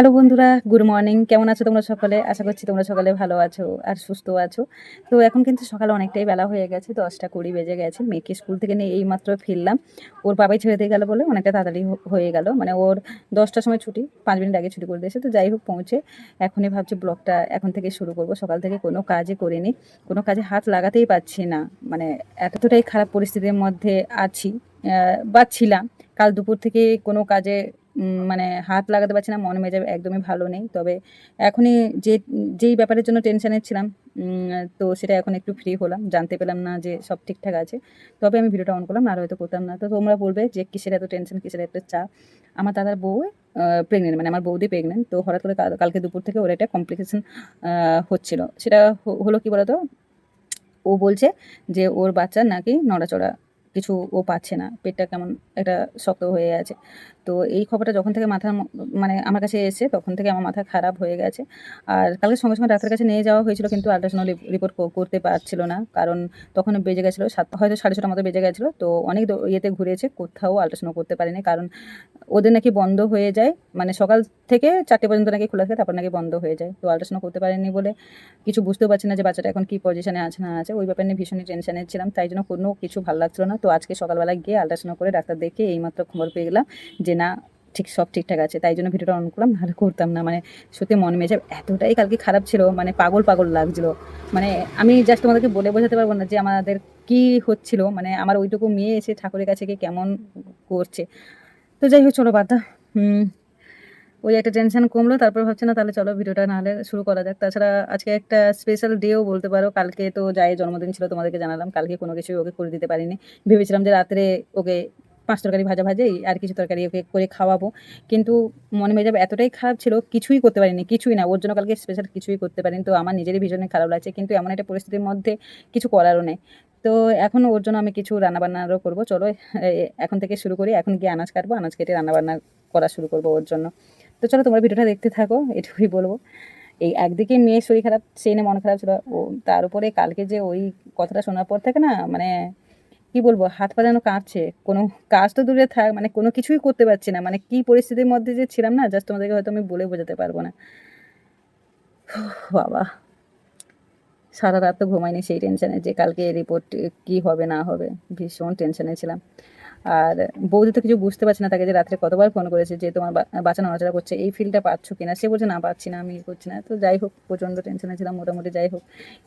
Hello বন্ধুরা, good morning. কেমন আছো তোমরা সকালে? আশা করছি তোমরা সকালে ভালো আছো আর সুস্থ আছো। তো এখন কিন্তু সকালে অনেকটাই বেলা হয়ে গেছে, দশটা কুড়ি বেজে গেছে। মেয়েকে স্কুল থেকে নিয়ে এইমাত্র ফিরলাম। ওর বাবাই ছেড়ে দিয়ে গেলো বলে অনেকটা তাড়াতাড়ি হয়ে গেল। মানে ওর দশটার সময় ছুটি, পাঁচ মিনিট আগে ছুটি করে দিয়েছে। তো যাই হোক, পৌঁছে এখনই ভাবছি ব্লগটা এখন থেকে শুরু করব। সকাল থেকে কোনো কাজই করিনি, কোনো কাজে হাত লাগাতেই পারছি না। মানে এতটাই খারাপ পরিস্থিতির মধ্যে আছি বা ছিলাম। কাল দুপুর থেকে কোনো কাজে মানে হাত লাগাতে পারছি না, মন মেজাজ একদমই ভালো নেই। তবে এখনই যে, যেই ব্যাপারের জন্য টেনশানে ছিলাম তো সেটা এখন একটু ফ্রি হলাম, জানতে পেলাম না যে সব ঠিকঠাক আছে। তবে আমি ভিডিওটা অন করলাম, আর হয়তো করতাম না। তো তোমরা বলবে যে কিসের এত টেনশন কিসের এত চাপ? আমার দাদার বউ প্রেগনেন্ট মানে আমার বৌদি প্রেগনেন্ট তো হঠাৎ করে কালকে দুপুর থেকে ওর একটা কমপ্লিকেশন হচ্ছিল। সেটা হলো কি বলতো? ও বলছে যে ওর বাচ্চা নাকি নড়াচড়া কিছু ও পাচ্ছে না। পেটটা কেমন একটা শক্ত হয়ে আছে। তো এই খবরটা যখন থেকে মাথা মানে আমার কাছে এসে তখন থেকে আমার মাথা খারাপ হয়ে গেছে। আর কালকে সঙ্গে সঙ্গে ডাক্তারের কাছে নিয়ে যাওয়া হয়েছিল, কিন্তু আল্ট্রাসাউন্ড রিপোর্ট করতে পারছিল না। কারণ তখন বেজে গেছিল সাত, হয়তো সাড়ে ছটার মতো বেজে গেছিল। তো অনেক ইয়েতে ঘুরেছে, কোথাও আল্ট্রাসাউন্ড করতে পারেনি। কারণ ওদের নাকি বন্ধ হয়ে যায়। মানে সকাল থেকে চারটে পর্যন্ত নাকি খোলা থাকে, তারপর নাকি বন্ধ হয়ে যায়। তো আল্ট্রাসাউন্ড করতে পারেনি বলে কিছু বুঝতেও পারছি না যে বাচ্চাটা এখন কী পজিশনে আছে, না আছে। ওই ব্যাপার নিয়ে ভীষণই টেনশনে ছিলাম। তাই জন্য কোনো কিছু ভালো লাগছিল না। তো আজকে সকালবেলা গিয়ে আলট্রাসাউন্ড করে ডাক্তার দেখে এইমাত্র খবর পেয়ে গেলাম যে না, ঠিক সব ঠিকঠাক আছে। তাই জন্য ভিডিওটা অন করলাম, নাহলে করতাম না। মানে সত্যি মন মেজাজ এতটাই কালকে খারাপ ছিল মানে পাগল পাগল লাগছিল। মানে আমি জাস্ট তোমাদেরকে বলে বোঝাতে পারব না যে আমাদের কি হচ্ছিল। মানে আমার ওইটুকু মেয়ে এসে ঠাকুরের কাছে গিয়ে কেমন করছে। তো যাই হোক, চলো বাদা হুম। ওই একটা টেনশন কমলো, তারপর ভাবছে, না, তাহলে চলো ভিডিওটা নাহলে শুরু করা যাক। তাছাড়া আজকে একটা স্পেশাল ডেও বলতে পারো, কালকে তো যাই, জন্মদিন ছিল, তোমাদেরকে জানালাম, কালকে কোনো কিছুই ওকে করে দিতে পারিনি। ভেবেছিলাম যে রাত্রে ওকে পাঁচ তরকারি ভাজা ভাজেই আর কিছু তরকারি ওকে করে খাওয়াবো, কিন্তু মনে মেজাব এতটাই খারাপ ছিল, কিছুই করতে পারিনি, কিছুই না। ওর জন্য কালকে স্পেশাল কিছুই করতে পারিনি, তো আমার নিজেরই ভীষণ খারাপ লাগছে, কিন্তু এমন একটা পরিস্থিতির মধ্যে কিছু করারও নেই। তো এখন ওর জন্য আমি কিছু রান্নাবান্নারও করব, চলো এখন থেকে শুরু করি, এখন গিয়ে আনাজ কাটবো, আনাজ কেটে রান্নাবান্না করা শুরু করব ওর জন্য। তো চলো তোমরা ভিডিওটা দেখতে থাকো, এটুকুই বলব। এই একদিকে মেয়ের শরীর খারাপ সেই নিয়ে মন খারাপ ছিল। ও তার উপরে কালকে যে ওই কথাটা শোনার পর থেকে না মানে কি বলব, হাত পা যেন কাঁপছে। কোনো কাজ তো দূরে থাক মানে কোনো কিছুই করতে পারছি না। মানে কি পরিস্থিতির মধ্যে যে ছিলাম না জাস্ট তোমাদেরকে হয়তো আমি বলে বোঝাতে পারব না। বাবা। সারা রাত তো ঘুমাইনি সেই টেনশনে যে কালকে রিপোর্ট কি হবে, না হবে, ভীষণ টেনশনে ছিলাম। আর বৌদি তো কিছু বুঝতে পারছে না তাকে যে রাত্রে কতবার ফোন করেছে যে তোমার বাচ্চা নড়াচড়া করছে, এই ফিলটা পাচ্ছ কিনা? সে বলছে, না, পাচ্ছি না, আমি ইয়ে করছি না। তো যাই হোক, প্রচণ্ড টেনশনে ছিলাম, মোটামুটি যাই হোক।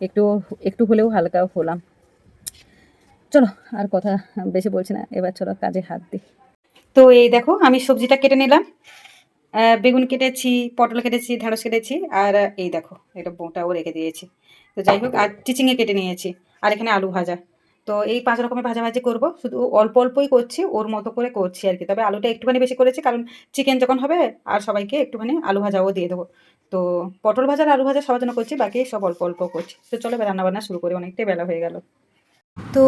একটু একটু হলেও হালকা হলাম। চলো, আর কথা বেশি বলছি না, এবার চলো কাজে হাত দিই। তো এই দেখো, আমি সবজিটা কেটে নিলাম। বেগুন কেটেছি, পটল কেটেছি, ঢেঁড়স কেটেছি, আর এই দেখো এটা বোটাও রেখে দিয়েছি। তো যাই হোক, আর চিচিঙে কেটে নিয়েছি, আর এখানে আলু ভাজা। তো এই পাঁচ রকমের ভাজাভাজি করব। শুধু অল্প অল্পই করছি, ওর মতো করে করছি আর কি। তবে আলুটা একটুখানি বেশি করেছি, কারণ চিকেন যখন হবে আর সবাইকে একটুখানি আলু ভাজাও দিয়ে দেবো। তো পটল ভাজা আর আলু ভাজা সবার জন্য করছি, বাকি সব অল্প অল্প করছি। তো চলো রান্না রান্নাবান্না শুরু করি, অনেকটাই বেলা হয়ে গেল। তো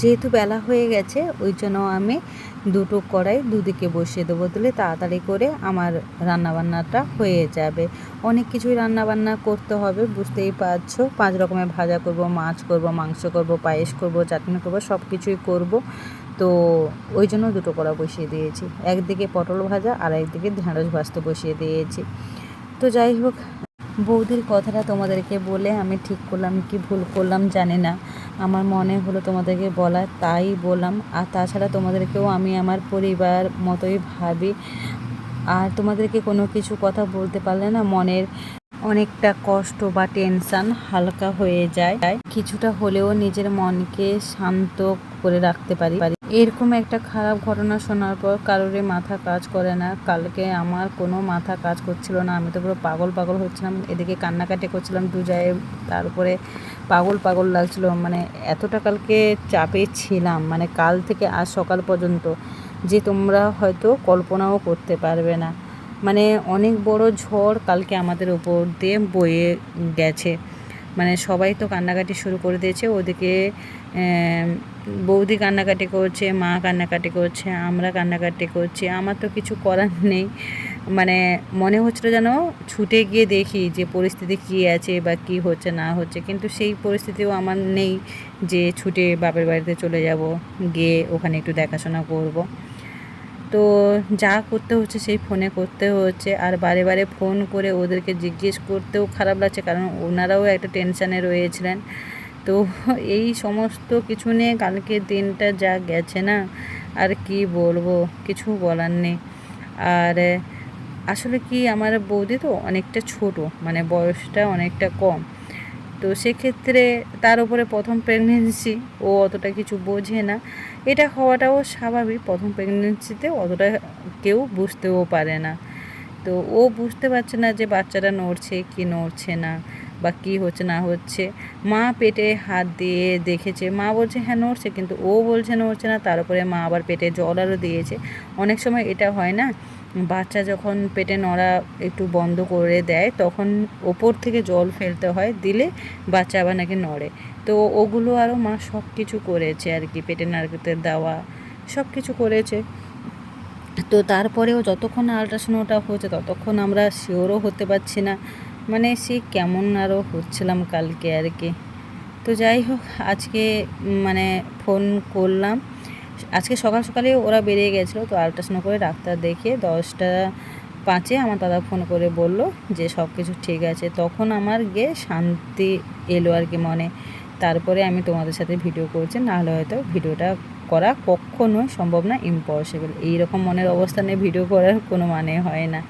যেহেতু বেলা হয়ে গেছে, ওই জন্য আমি দুটো কড়াই দুদিকে বসিয়ে দেবো। দিলে তাড়াতাড়ি করে আমার রান্নাবান্নাটা হয়ে যাবে। অনেক কিছুই রান্নাবান্না করতে হবে, বুঝতেই পারছ। পাঁচ রকমের ভাজা করব, মাছ করব, মাংস করব, পায়েস করব, চাটনি করব, সব কিছুই করব। তো ওই জন্য দুটো কড়া বসিয়ে দিয়েছি। একদিকে পটল ভাজা, আর একদিকে ঢেঁড়স ভাজতে বসিয়ে দিয়েছি। তো যাই হোক, বৌদির কথাটা তোমাদেরকে বলে আমি ঠিক করলাম কি ভুল করলাম জানি না। আমার মনে হলো তোমাদেরকে বলা তাই বললাম। আর তাছাড়া তোমাদেরকেও আমি আমার পরিবার মতোই ভাবি। আর তোমাদেরকে কোনো কিছু কথা বলতে পারলে না মনের অনেকটা কষ্ট বা টেনশন হালকা হয়ে যায়। কিছুটা হলেও নিজের মনকে শান্ত করে রাখতে পারি। এরকম একটা খারাপ ঘটনা শোনার পর কারোরই মাথা কাজ করে না। কালকে আমার কোনো মাথা কাজ করছিল না। আমি তো পুরো পাগল পাগল হচ্ছিলাম। এদিকে কান্নাকাটি করছিলাম দু জায়গায়। তারপরে পাগল পাগল লাগছিল। মানে এতটা কালকে চাপে ছিলাম। মানে কাল থেকে আজ সকাল পর্যন্ত যে তোমরা হয়তো কল্পনাও করতে পারবে না। মানে অনেক বড় ঝড় কালকে আমাদের ওপর দিয়ে বয়ে গেছে। মানে সবাই তো কান্নাকাটি শুরু করে দিয়েছে। ওদিকে বৌদি কান্নাকাটি করছে, মা কান্নাকাটি করছে, আমরা কান্নাকাটি করছি। আমার তো কিছু করার নেই। মানে মনে হচ্ছিল যেন ছুটে গিয়ে দেখি যে পরিস্থিতি কী আছে বা কী হচ্ছে, না হচ্ছে। কিন্তু সেই পরিস্থিতিও আমার নেই যে ছুটে বাপের বাড়িতে চলে যাব, গিয়ে ওখানে একটু দেখাশোনা করব। তো যা করতে হচ্ছে সেই ফোনে করতে হচ্ছে। আর বারে বারে ফোন করে ওদেরকে জিজ্ঞেস করতেও খারাপ লাগছে, কারণ ওনারাও একটা টেনশানে রয়েছিলেন। তো এই সমস্ত কিছু নিয়ে কালকের দিনটা যা গেছে না, আর কি বলব, কিছু বলার নেই। আর আসলে কি আমার বৌদি তো অনেকটা ছোট মানে বয়সটা অনেকটা কম। তো সেক্ষেত্রে তার উপরে প্রথম প্রেগনেন্সি ও অতটা কিছু বোঝে না। এটা হওয়াটাও স্বাভাবিক, প্রথম প্রেগনেন্সিতে অতটা কেউ বুঝতেও পারে না। তো ও বুঝতে পারছে না যে বাচ্চাটা নড়ছে কি নড়ছে না বা কী হচ্ছে না হচ্ছে। মা পেটে হাত দিয়ে দেখেছে, মা বলছে হ্যাঁ নড়ছে। কিন্তু ও বলছে, নড়ছে না। তার উপরে মা আবার পেটে জল আরও দিয়েছে। অনেক সময় এটা হয় না বাচ্চা যখন পেটে নড়া একটু বন্ধ করে দেয়, তখন ওপর থেকে জল ফেলতে হয়, দিলে বাচ্চা আবার নাকি নড়ে। তো ওগুলো আরও মা সব কিছু করেছে আর কি, পেটে নাড়তে দেওয়া সব কিছু করেছে। তো তারপরেও যতক্ষণ আল্ট্রাসাউন্ডটা হচ্ছে ততক্ষণ আমরা শিওরও হতে পারছি না। মানে সে কেমন আরও হচ্ছিলাম কালকে আর কি। তো যাই হোক, আজকে মানে ফোন করলাম। আজকে সকাল সকালে ওরা বেরিয়ে গেছিল, তো আল্ট্রাসাউন্ড করে ডাক্তার দেখে দশটা পাঁচে আমার দাদা ফোন করে বলল যে সব কিছু ঠিক আছে। তখন আমার গিয়ে শান্তি এলো আর কি মনে। তারপরে আমি তোমাদের সাথে ভিডিও করছি, নাহলে হয়তো ভিডিওটা করা কখনোই সম্ভব না ইম্পসিবল এইরকম মনের অবস্থা নিয়ে ভিডিও করার কোনো মানে হয় না।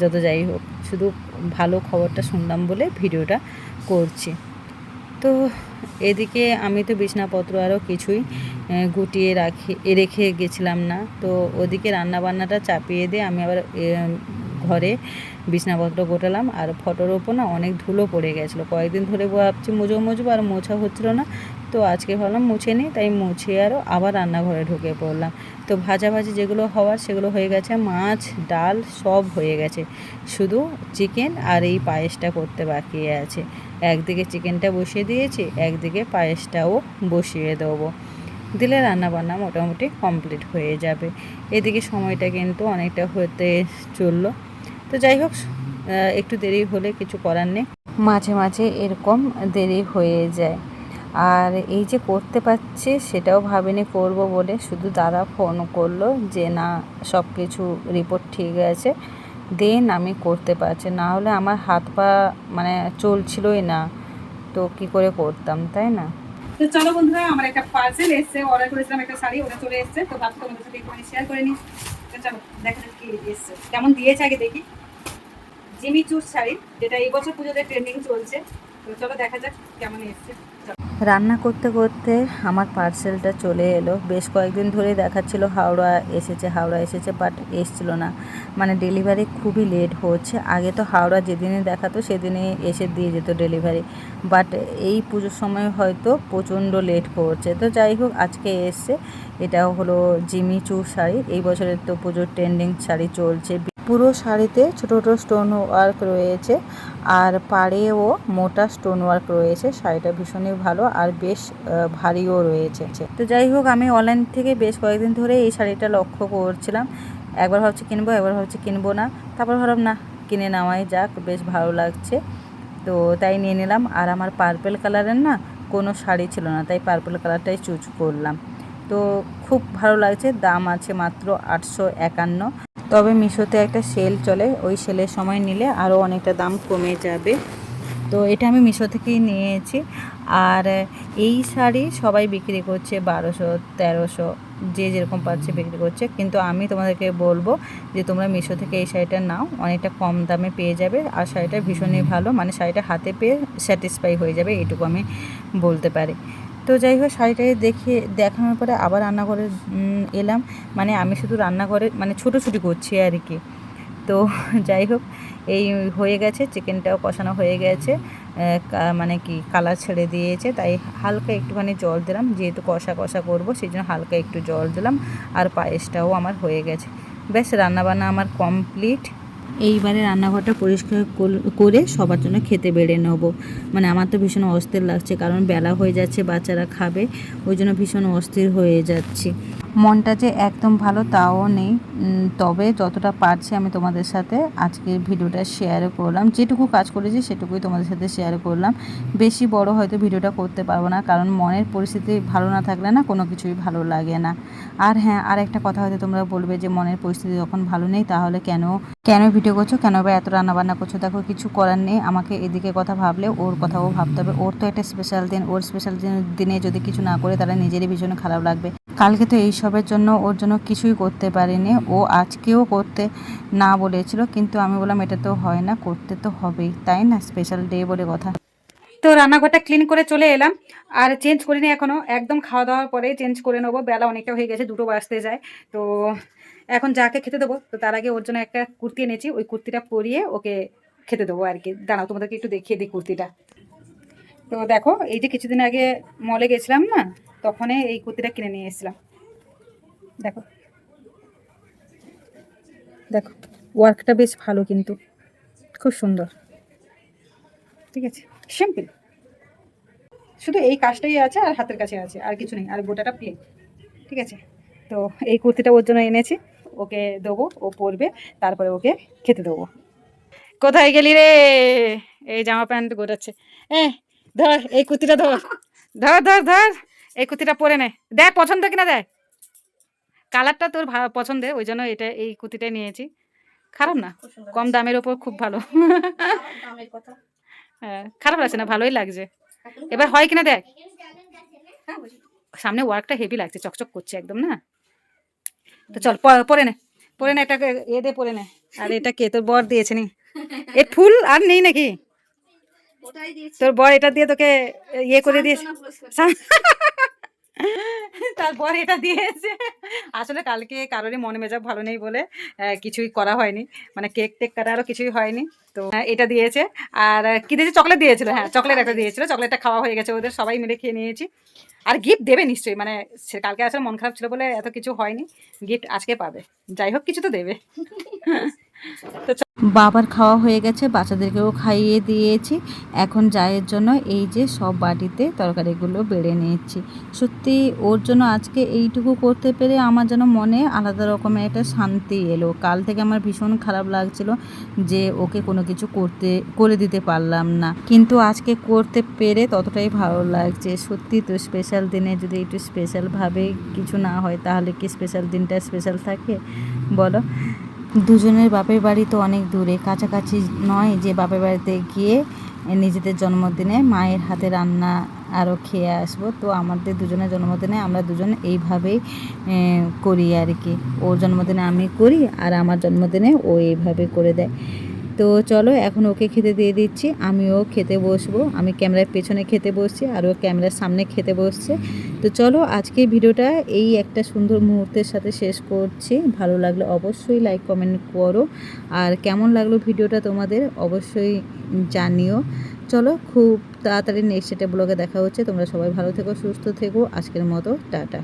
যত যাই হোক, শুধু ভালো খবরটা শুনলাম বলে ভিডিওটা করছি। তো এদিকে আমি তো বিছনাপত্র আরও কিছুই গুটিয়ে রাখি, রেখে গেছিলাম না। তো ওদিকে রান্না বান্নাটা চাপিয়ে দিয়ে আমি আবার ঘরে বিছনাপত্র গোটালাম। আর ফটোর ওপর না অনেক ধুলো পড়ে গেছিল। কয়েকদিন ধরে ভাবছি, মুজো মুজবো আর মোছা হচ্ছিল না। তো আজকে ভাবলাম মুছে নিই, তাই মুছে আরও আবার রান্নাঘরে ঢুকে পড়লাম। তো ভাজাভাজি যেগুলো হওয়ার সেগুলো হয়ে গেছে, মাছ, ডাল সব হয়ে গেছে। শুধু চিকেন আর এই পায়েসটা করতে বাকি আছে। একদিকে চিকেনটা বসিয়ে দিয়েছি, একদিকে পায়েসটাও বসিয়ে দেবো। দিলে রান্না বান্না মোটামুটি কমপ্লিট হয়ে যাবে। এদিকে সময়টা কিন্তু অনেকটা হতে চলল। তো যাই হোক একটু দেরি হলে কিছু করার নেই। মাঝে মাঝে এরকম দেরি হয়ে যায়। আর এই যে করতে পারছি সেটাও ভাবিনি করব বলে, শুধু দাদা ফোন করল যে, না সব কিছু রিপোর্ট ঠিক আছে, দেন আমি করতে পারছি। না হলে আমার হাত পা মানে চলছিলই না, তো কি করে করতাম, তাই না? তো চলো বন্ধুরা, আমার একটা পার্সেল এসছে অর্ডার করেছিলাম একটা শাড়ি, ওটা চলে এসছে, তো ভাবছি তোমাদের সাথে একটুখানি শেয়ার করে নিই। তো চলো, দেখা যাক কি এসছে। কেমন দিয়েছে আগে দেখি। জিমি চুর শাড়ি, যেটা এই বছর পুজোতে ট্রেন্ডিং চলছে। তো চলো দেখা যাক কেমন এসছে। চলো। রান্না করতে করতে আমার পার্সেলটা চলে এলো। বেশ কয়েকদিন ধরেই দেখাচ্ছিল হাওড়া এসেছে হাওড়া এসেছে বাট এসছিল না। মানে ডেলিভারি খুবই লেট হচ্ছে। আগে তো হাওড়া যেদিনে দেখাতো সেদিনে এসে দিয়ে যেত ডেলিভারি বাট এই পুজোর সময় হয়তো প্রচণ্ড লেট হচ্ছে। তো যাই হোক, আজকে এসছে। এটা হলো জিমি চুর শাড়ি। এই বছরের তো পুজোর ট্রেন্ডিং শাড়ি চলছে। পুরো শাড়িতে ছোটো ছোটো স্টোন ওয়ার্ক রয়েছে আর পাড়েও মোটা স্টোন ওয়ার্ক রয়েছে। শাড়িটা ভীষণই ভালো আর বেশ ভারীও রয়েছে। তো যাই হোক, আমি অনলাইন থেকে বেশ কয়েকদিন ধরে এই শাড়িটা লক্ষ্য করছিলাম। একবার ভাবছি কিনবো, একবার ভাবছি কিনবো না। তারপর ভাবলাম, না, কিনে নেওয়াই যাক, বেশ ভালো লাগছে। তো তাই নিয়ে নিলাম। আর আমার পার্পেল কালারের না কোনো শাড়ি ছিল না, তাই পার্পেল কালারটাই চুজ করলাম। তো খুব ভালো লাগছে, দাম আছে মাত্র আটশো একান্ন। তবে মিশোতে একটা সেল চলে, ওই সেলের সময় নিলে আরও অনেকটা দাম কমে যাবে। তো এটা আমি মিশো থেকেই নিয়েছি। আর এই শাড়ি সবাই বিক্রি করছে বারোশো, তেরোশো, যে যেরকম পাচ্ছে বিক্রি করছে। কিন্তু আমি তোমাদেরকে বলব যে তোমরা মিশো থেকে এই শাড়িটা নাও, অনেকটা কম দামে পেয়ে যাবে। আর শাড়িটা ভীষণই ভালো মানে শাড়িটা হাতে পেয়ে স্যাটিসফাই হয়ে যাবে এটুকু আমি বলতে পারি। তো যাই হোক, শাড়িটাকে দেখে, দেখানোর পরে আবার রান্নাঘরে এলাম। মানে আমি শুধু রান্নাঘরে মানে ছোটোছুটি করছি আর কি। তো যাই হোক, এই হয়ে গেছে, চিকেনটাও কষানো হয়ে গেছে। মানে কি, কালার ছেড়ে দিয়েছে। তাই হালকা একটুখানি জল দিলাম, যেহেতু কষা কষা করব সেই জন্য হালকা একটু জল দিলাম। আর পায়েসটাও আমার হয়ে গেছে। ব্যাস, রান্নাবান্না আমার কমপ্লিট এইবারে রান্নাঘরটা পরিষ্কার কর- সবার জন্য খেতে বেড়ে নেব। মানে আমার তো ভীষণ অস্থির লাগছে, কারণ বেলা হয়ে যাচ্ছে, বাচ্চারা খাবে, ওই জন্য ভীষণ অস্থির হয়ে যাচ্ছি। মনটা যে একদম ভালো তাও নেই। তবে যতটা পারছি আমি তোমাদের সাথে আজকে ভিডিওটা শেয়ার করলাম। যেটুকু কাজ করেছি সেটুকুই তোমাদের সাথে শেয়ার করলাম। বেশি বড় হয়তো ভিডিওটা করতে পারব না, কারণ মনের পরিস্থিতি ভালো না থাকলে না কোনো কিছুই ভালো লাগে না। আর হ্যাঁ আর একটা কথা হয়তো তোমরা বলবে যে মনের পরিস্থিতি যখন ভালো নেই, তাহলে কেন কেন ভিডিও করছ কেন বা এত রান্না বান্না করছ? দেখো, কিছু করার নেই। আমাকে এদিকে কথা ভাবলে ওর কথাও ভাবতে হবে। ওর তো একটা স্পেশাল দিন। ওর স্পেশাল দিনে যদি কিছু না করে, তাহলে নিজেরই ভীষণ খারাপ লাগবে। কালকে তো এইসবের জন্য ওর জন্য কিছুই করতে পারিনি। ও আজকেও করতে না বলেছিল, কিন্তু আমি বললাম, এটা তো হয় না, করতে তো হবেই। তাই না? স্পেশাল ডে বলে কথা। তো রান্নাঘরটা ক্লিন করে চলে এলাম। আর চেঞ্জ করিনি এখনও। একদম খাওয়া দাওয়ার পরে চেঞ্জ করে নেব। বেলা অনেকটা হয়ে গেছে, দুটো বাজতে যায়। তো এখন যাকে খেতে দেবো, তো তার আগে ওর জন্য একটা কুর্তি এনেছি, ওই কুর্তিটা পরিয়ে ওকে খেতে দেবো আর কি। দাঁড়াও, তোমাদেরকে একটু দেখিয়ে দিই কুর্তিটা। তো দেখো, এই যে কিছুদিন আগে মলে গেছিলাম না, তখনই এই কুর্তিটা কিনে নিয়ে এসেছিলাম। দেখো। দেখো ওয়ার্কটা বেশ ভালো কিন্তু, খুব সুন্দর। ঠিক আছে? সিম্পল শুধু এই কাজটাই আছে আর হাতের কাছে আছে, আর কিছু নেই, আর গোটাটা প্লেন ঠিক আছে? তো এই কুর্তিটা ওর জন্য এনেছি। ওকে দেবো ও পরবে তারপরে ওকে খেতে দেবো। কোথায় গেলি রে? এই জামা প্যান্ট গোটাচ্ছে। এ ধর এই কুর্তিটা ধর। ধর ধর ধর এই কুর্তিটা পরে নে। দেখ পছন্দ কিনা দেখ। কালারটা তোর ভা- পছন্দের ওই জন্য এটা এই কুর্তিটাই নিয়েছি। খারাপ না কম দামের ওপর খুব ভালো। হ্যাঁ খারাপ লাগছে না ভালোই লাগছে। এবার হয় কিনা দেখ। সামনে ওয়ার্কটা হেভি লাগছে চকচক করছে একদম না? তো চল পরে নে পরে নে এটাকে এ দিয়ে পরে নে। আর এটা কে তোর বর দিয়েছে নি? এ ফুল আর নেই নাকি? তোর বর এটা দিয়ে তোকে ইয়ে করে দিয়েছে। তারপর এটা দিয়েছে। আসলে কালকে কারোরই মনে মেজাব ভালো নেই বলে কিছুই করা হয়নি। মানে কেক টেক কাটা আরও কিছুই হয়নি। তো হ্যাঁ, এটা দিয়েছে। আর কি দিয়েছে? চকলেট দিয়েছিল হ্যাঁ চকলেট একটা দিয়েছিল। চকলেটটা খাওয়া হয়ে গেছে ওদের সবাই মিলে খেয়ে নিয়েছি। আর গিফট দেবে নিশ্চয়ই মানে কালকে আসলে মন খারাপ ছিল বলে এত কিছু হয়নি গিফট আজকে পাবে। যাই হোক, কিছু তো দেবে। বাবার খাওয়া হয়ে গেছে, বাচ্চাদেরকেও খাইয়ে দিয়েছি। এখন জায়ের জন্য এই যে সব বাটিতে তরকারিগুলো বেড়ে নিয়েছি। সত্যি ওর জন্য আজকে এইটুকু করতে পেরে আমার যেন মনে আলাদা রকমের একটা শান্তি এলো। কাল থেকে আমার ভীষণ খারাপ লাগছিল যে ওকে কোনো কিছু করতে, করে দিতে পারলাম না। কিন্তু আজকে করতে পেরে ততটাই ভালো লাগছে। সত্যি তো স্পেশাল দিনে যদি একটু স্পেশালভাবে কিছু না হয় তাহলে কি স্পেশাল দিনটা স্পেশাল থাকে? বলো। দুজনের বাপের বাড়ি তো অনেক দূরে, কাছাকাছি নয় যে বাপের বাড়িতে গিয়ে নিজেদের জন্মদিনে মায়ের হাতে রান্না আরও খেয়ে আসব। তো আমাদের দুজনের জন্মদিনে আমরা দুজন এইভাবেই করি আর কি। ওর জন্মদিনে আমি করি আর আমার জন্মদিনে ও এইভাবে করে দেয়। তো চলো, এখন ওকে খেতে দিয়ে দিচ্ছি। আমিও খেতে বসবো। আমি ক্যামেরার পেছনে খেতে বসছি, আর ও ক্যামেরার সামনে খেতে বসছে। তো চলো আজকে ভিডিওটা এই একটা সুন্দর মুহূর্তের সাথে শেষ করছি। ভালো লাগলে অবশ্যই লাইক কমেন্ট করো। আর কেমন লাগল ভিডিওটা তোমাদের অবশ্যই জানিও। চলো, খুব তাড়াতাড়ি নেক্সট একটা ব্লগে দেখা হচ্ছে। তোমরা সবাই ভালো থেকো, সুস্থ থেকো। আজকের মতো, টাটা।